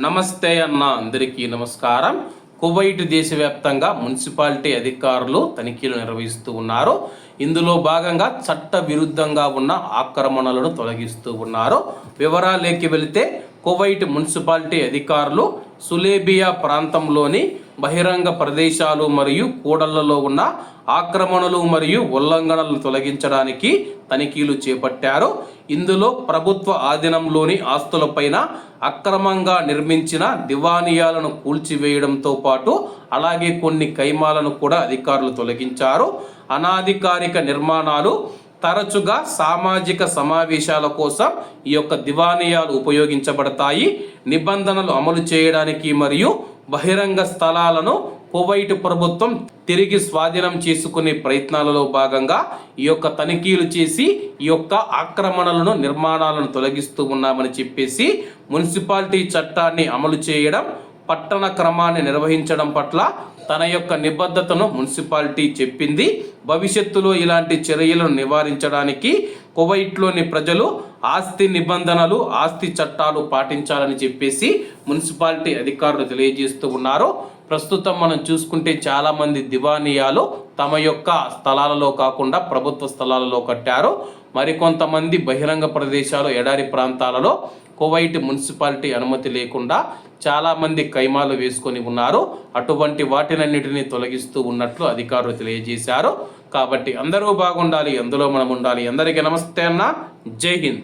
నమస్తే అన్న అందరికీ నమస్కారం. కువైట్ దేశవ్యాప్తంగా మున్సిపాలిటీ అధికారులు తనిఖీలు నిర్వహిస్తూ ఉన్నారు. ఇందులో భాగంగా చట్ట విరుద్ధంగా ఉన్న ఆక్రమణలను తొలగిస్తూ ఉన్నారు. వివరాలేకి వెళితే కువైట్ మున్సిపాలిటీ అధికారులు సులేబియా ప్రాంతంలోని బహిరంగ ప్రదేశాలు మరియు కూడళ్ళలో ఉన్న ఆక్రమణలు మరియు ఉల్లంఘనలను తొలగించడానికి తనిఖీలు చేపట్టారు. ఇందులో ప్రభుత్వ ఆధీనంలోని ఆస్తులపైన అక్రమంగా నిర్మించిన దివానియాలను కూల్చివేయడంతో పాటు అలాగే కొన్ని కైమాలను కూడా అధికారులు తొలగించారు. అనాధికారిక నిర్మాణాలు తరచుగా సామాజిక సమావేశాల కోసం ఈ యొక్క దివానియాలు ఉపయోగించబడతాయి. నిబంధనలు అమలు చేయడానికి మరియు బహిరంగ స్థలాలను కువైట్ ప్రభుత్వం తిరిగి స్వాధీనం చేసుకునే ప్రయత్నాలలో భాగంగా ఈ యొక్క తనిఖీలు చేసి ఈ యొక్క ఆక్రమణలను నిర్మాణాలను తొలగిస్తూ ఉన్నామని చెప్పేసి మున్సిపాలిటీ చట్టాన్ని అమలు చేయడం పట్టణ క్రమాన్ని నిర్వహించడం పట్ల తన యొక్క నిబద్ధతను మున్సిపాలిటీ చెప్పింది. భవిష్యత్తులో ఇలాంటి చర్యలను నివారించడానికి కువైట్లోని ప్రజలు ఆస్తి నిబంధనలు ఆస్తి చట్టాలు పాటించాలని చెప్పేసి మున్సిపాలిటీ అధికారులు తెలియజేస్తూ ఉన్నారు. ప్రస్తుతం మనం చూసుకుంటే చాలామంది దివానియాలు తమ యొక్క స్థలాలలో కాకుండా ప్రభుత్వ స్థలాలలో కట్టారు. మరికొంతమంది బహిరంగ ప్రదేశాలు ఎడారి ప్రాంతాలలో కువైట్ మున్సిపాలిటీ అనుమతి లేకుండా చాలామంది కైమాలు వేసుకొని ఉన్నారు. అటువంటి వాటినన్నిటిని తొలగిస్తూ ఉన్నట్లు అధికారులు తెలియజేశారు. కాబట్టి అందరూ బాగుండాలి అందులో మనం ఉండాలి. అందరికీ నమస్తే అన్న. జై హింద్.